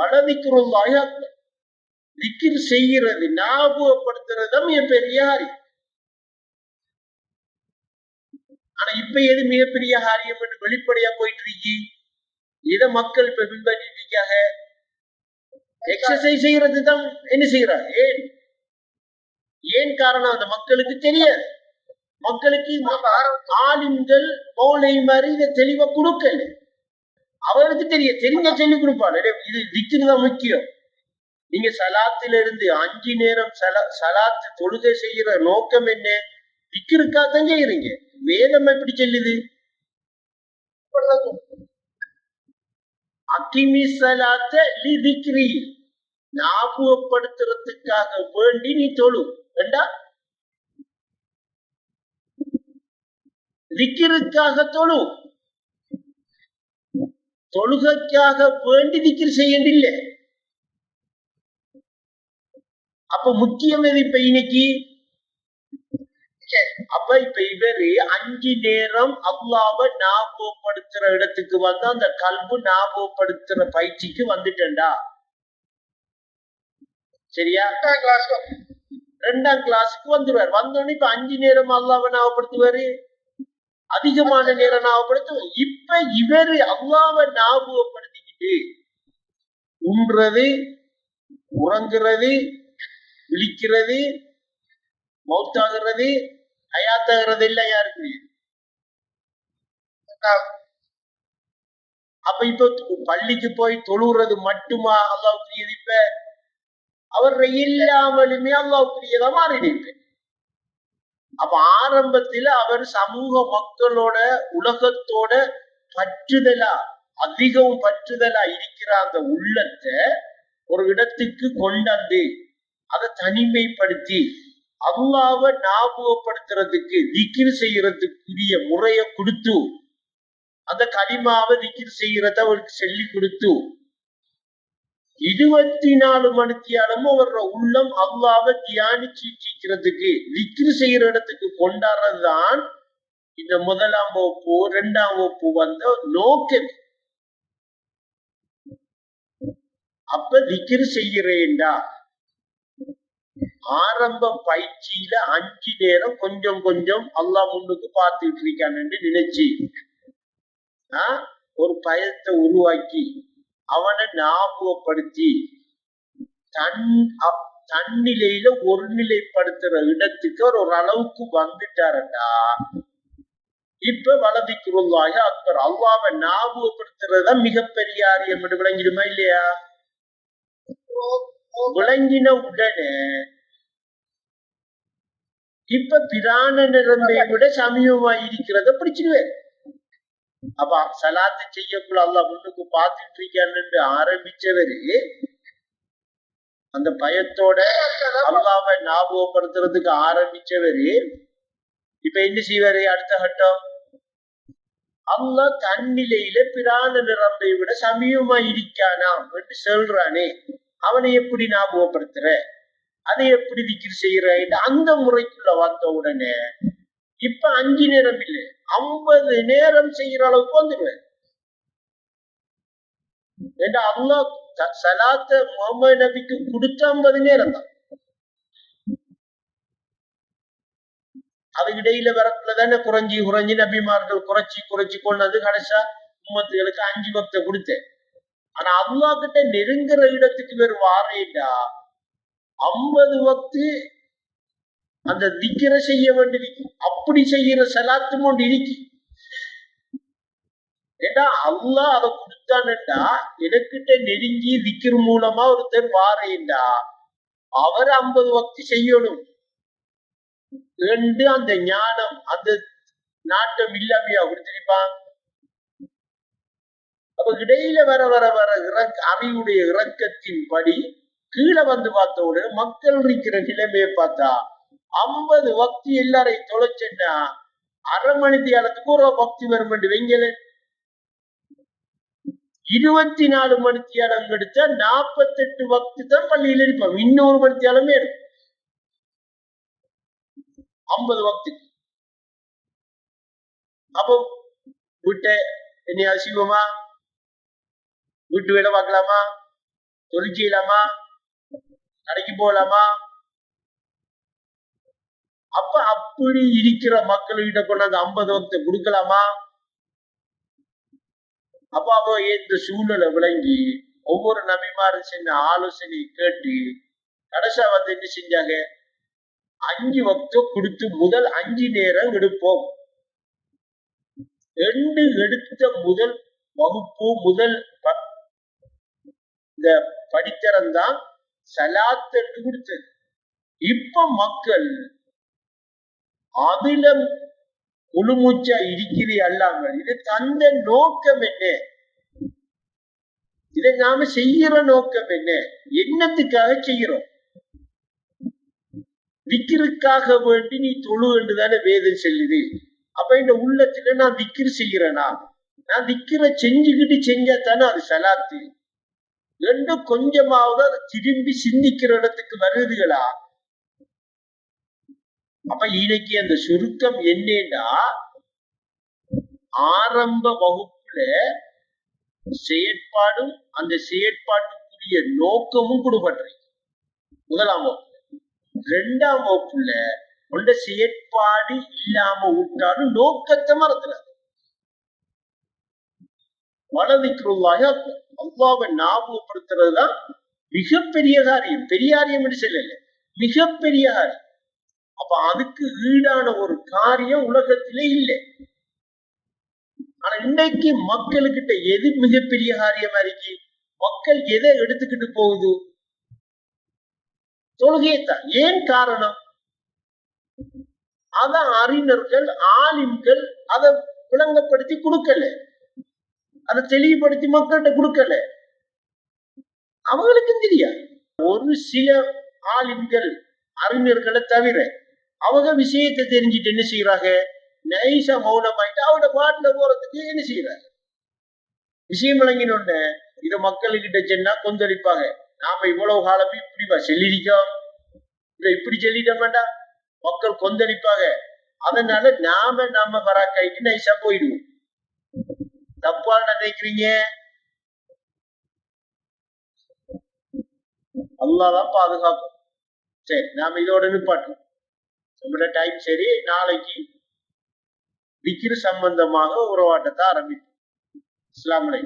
வளதிக்குருவாய் திக்கிர் செய்கிறது ஞாபகப்படுத்துறது மிகப்பெரிய காரியம் ஆனா இப்ப எது மிகப்பெரிய காரியம் என்று வெளிப்படையா போயிட்டு இருக்கி இத மக்கள் இப்ப பின்பற்றிட்டு இருக்காங்க. எக்ஸசைஸ் செய்யறது தான் என்ன செய்யறாங்க ஏன்? ஏன் காரணம் அந்த மக்களுக்கு தெரியாது. மக்களுக்கு ஆளுங்கள் மௌலை மாதிரி இதை தெளிவா கொடுக்கல. அவருக்கு தெரிய தெரிஞ்ச சொல்லி கொடுப்பாரு. இது திக்ரு தான் முக்கியம். நீங்க சலாத்துல இருந்து அஞ்சு நேரம் சலா சலாத்து தொழுகை செய்யற நோக்கம் என்ன? திக்கிருக்காதான் செய்யறீங்க வேதம் எப்படி சொல்லுது? அக்கிமி சலாத்த லி திக்ரி. ஞாபகப்படுத்துறதுக்காக வேண்டி நீ தொழு. வேண்டா திக்கிருக்காக தொழு. தொழுகைக்காக வேண்டி திக்கிர் செய்யண்டில்லை. அப்ப முக்கியம் எது இப்ப இன்னைக்கு? அப்ப இப்ப இவரு அஞ்சு நேரம் அல்லாவ ஞாபகப்படுத்துற இடத்துக்கு வந்து அந்த கல்பு ஞாபகப்படுத்துற பயிற்சிக்கு வந்துட்டேன்டா. சரியா? ரெண்டாம் கிளாஸுக்கு வந்துருவார். வந்தோடனே இப்ப அஞ்சு நேரம் அல்லாவ ஞாபகப்படுத்துவாரு அதிகமான நேரம் ஞாபகப்படுத்தும் இப்ப இவரு அல்லாவ ஞாபகப்படுத்திக்கிட்டு உண்றது உறங்குறது விழிக்கிறது மௌத்தாகிறது ஹயாத்தாகிறது எல்லாம் யாருக்கு அப்ப இப்ப பள்ளிக்கு போய் தொழுறது மட்டுமா அல்லாவுக்குரியது இப்ப? அவர் இல்லாமலுமே அல்லாவுக்குரியதா மாறிடுச்சு அப்ப ஆரம்பத்துல அவர் சமூக மக்களோட உலகத்தோட பற்றுதலா அதிகம் பற்றுதலா இருக்கிற அந்த உள்ளத்தை ஒரு இடத்துக்கு கொண்டாந்து அதை தனிமைப்படுத்தி அல்லாவை ஞாபகப்படுத்துறதுக்கு திக்கிர் செய்யறதுக்குரிய முறைய கொடுத்து அந்த களிமாவை திக்கிர் செய்யறத அவருக்கு சொல்லி கொடுத்து இருபத்தி நாலு மணித்தியாலமும் அவரோட உள்ளம் அல்லாவ தியானிச்சிருக்கிறதுக்கு விக்ரி செய்யற இடத்துக்கு கொண்டாடுறதுதான் இந்த முதலாம் வகுப்பு இரண்டாம் வகுப்பு வந்த நோக்கம். அப்ப விக்கிரி செய்யறேண்டா ஆரம்ப பயிற்சியில அஞ்சு நேரம் கொஞ்சம் கொஞ்சம் அல்லா முன்னுக்கு பார்த்துட்டு இருக்கான்னு நினைச்சு ஒரு பயத்தை உருவாக்கி அவனை ஞாபகப்படுத்தி தன் தன்னிலையில ஒரு நிலைப்படுத்துற இடத்துக்கு அவர் ஒரு அளவுக்கு வந்துட்டாரண்டா இப்ப வலதிக்குருவாக அக்பர் அல்லாவை ஞாபகப்படுத்துறதுதான் மிகப்பெரிய ஆரியம் என்று விளங்கிடுமா இல்லையா? விளங்கின உடனே இப்ப பிராண நிறந்தை விட சமயமா இருக்கிறத பிடிச்சிடுவேன். அப்ப சலாத்து செய்யக்குள்ள அல்ல முன்னுக்கு பார்த்துட்டு இருக்கான்னு ஆரம்பிச்சவரு அந்த பயத்தோட அல்லாவை ஞாபகப்படுத்துறதுக்கு ஆரம்பிச்சவரு இப்ப என்ன செய்வாரு அடுத்த கட்டம் அல்லா தன்னிலையில பிராண நிறந்தை விட சமயமா இருக்கானாம் என்று சொல்றானே அவனை எப்படி ஞாபகப்படுத்துற அதை எப்படி திக்கிர் செய்யற அந்த முறைக்குள்ள வந்த உடனே இப்ப அஞ்சு நேரம் இல்லை ஐம்பது நேரம் செய்யற அளவுக்கு வந்துடுவேன். ஏண்டா அல்லா சலாத்த முகமது நபிக்கு கொடுத்த ஐம்பது நேரம் தான். அது இடையில தானே குறைஞ்சி குறைஞ்சி நபிமார்கள் குறைச்சி குறைச்சி கொண்டது கடைசா உம்மத்துகளுக்கு அஞ்சு பக்த கொடுத்தேன். ஆனா அல்லா கிட்ட நெருங்குற இடத்துக்கு வேறு வாரேண்டா. ஐம்பது பக்து அந்த திக்கிர செய்ய வேண்டியிருக்கும் அப்படி செய்யற சலாத்தும் ஒன்று இருக்கு. ஏன்னா அல்லா அதை கொடுத்தான்டா எனக்கிட்ட நெருங்கி விக்கிற மூலமா ஒருத்தர் வாரேண்டா. அவர் ஐம்பது வக்தி செய்யணும். ரெண்டு அந்த ஞானம் அந்த நாட்டம் இல்லாமையா கொடுத்திருப்பான் அப்ப இடையில வர வர வர இறக்க அறிவுடைய இறக்கத்தின் படி கீழே வந்து பார்த்த உடனே மக்கள் இருக்கிற நிலைமையை பார்த்தா ஐம்பது பக்தி எல்லாரையும் தொலைச்சுட்டா அரை மணி தியானத்துக்கு ஒரு பக்தி வரும் என்று வைங்கல இருபத்தி நாலு மணி தியாலம் எடுத்தா நாற்பத்தெட்டு பக்தி தான் பள்ளியில் இருப்போம் இன்னொரு மணி தியானமே இருக்கும் ஐம்பது பக்தி. அப்போ வீட்டை என்ன அசிவமா வீட்டு வேலை பார்க்கலாமா? தொழிற்செய்யலாமா கடைக்கு போகலாமா? அப்ப அப்படி இருக்கிற மக்கள்கிட்ட கொண்டாந்து ஐம்பது வக்த கொடுக்கலாமா? அப்ப அவ இந்த சூழலை விளங்கி ஒவ்வொரு நபிமாரும் செஞ்ச ஆலோசனை கேட்டு கடைசியா வந்து என்ன செஞ்சாங்க? அஞ்சு வக்தம் கொடுத்து முதல் அஞ்சு நேரம் எடுப்போம். ரெண்டு எடுத்த முதல் வகுப்பு முதல் இந்த படித்தரம் தான் சலாத் என்று கொடுத்தது. இப்ப மக்கள் அதுல முழுமூச்சா இருக்கிறே அல்லாமல் இது தந்த நோக்கம் என்ன? இதை நாம செய்யற நோக்கம் என்ன? என்னத்துக்காக செய்யறோம் விக்கிருக்காக வேண்டி நீ தொழு என்றுதானே வேதம் செல்லுது. அப்ப இந்த உள்ளத்துல நான் விக்கிரு செய்யறேனா நான் விக்கிர செஞ்சுக்கிட்டு செஞ்சா தானே அது சலாத்து? ரெண்டும் கொஞ்சமாவது அதை திரும்பி சிந்திக்கிற இடத்துக்கு வருதுகளா? அப்ப இன்னைக்கு அந்த சுருக்கம் என்னன்னா ஆரம்ப வகுப்புல செயற்பாடும் அந்த செயற்பாட்டுக்குரிய நோக்கமும் கொடுபடுறது முதலாம் வகுப்புல. ரெண்டாம் வகுப்புல உண்ட செயற்பாடு இல்லாம விட்டாலும் நோக்கத்தை மறந்துடாது மனதிக்குள்ளாக அல்லாவை ஞாபகப்படுத்துறதுதான் மிகப்பெரிய காரியம். பெரிய காரியம் என்று சொல்லல. மிகப்பெரிய காரியம். அப்ப அதுக்கு ஈடான ஒரு காரியம் உலகத்திலே இல்லை. ஆனா இன்னைக்கு மக்களுக்கிட்ட எது மிகப்பெரிய காரியமா இருக்கு? மக்கள் எதை எடுத்துக்கிட்டு போகுது? தொழுகையத்தான். ஏன் காரணம்? அத அறிஞர்கள் ஆலிம்கள் அதை விளங்கப்படுத்தி கொடுக்கல. அதை தெளிவுபடுத்தி மக்கள்கிட்ட கொடுக்கல. அவங்களுக்கும் தெரியாது. ஒரு சில ஆலிம்கள் அறிஞர்களை தவிர அவங்க விஷயத்தை தெரிஞ்சுட்டு என்ன செய்யறாங்க நைசா மௌனமாயிட்டு அவட பாட்டுல போறதுக்கு என்ன செய்யறாங்க விஷயம் விளங்கினோட இத மக்கள்கிட்ட சொன்னா கொந்தளிப்பாங்க. நாம இவ்வளவு காலமே இப்படி சொல்லிருக்கோம். இத இப்படி சொல்லிட வேண்டாம். மக்கள் கொந்தளிப்பாங்க. அதனால நாம நாம பராக்காயிட்டு நைசா போயிடுவோம். தப்பா நினைக்கிறீங்க? அல்லாதான் பாதுகாக்கும். சரி நாம இதோட நிப்பாட்டுவோம். நம்மளோட டைம் சரி நாளைக்கு விக்கிர சம்பந்தமாக உறவாட்டத்தை ஆரம்பிப்போம். இஸ்லாமலை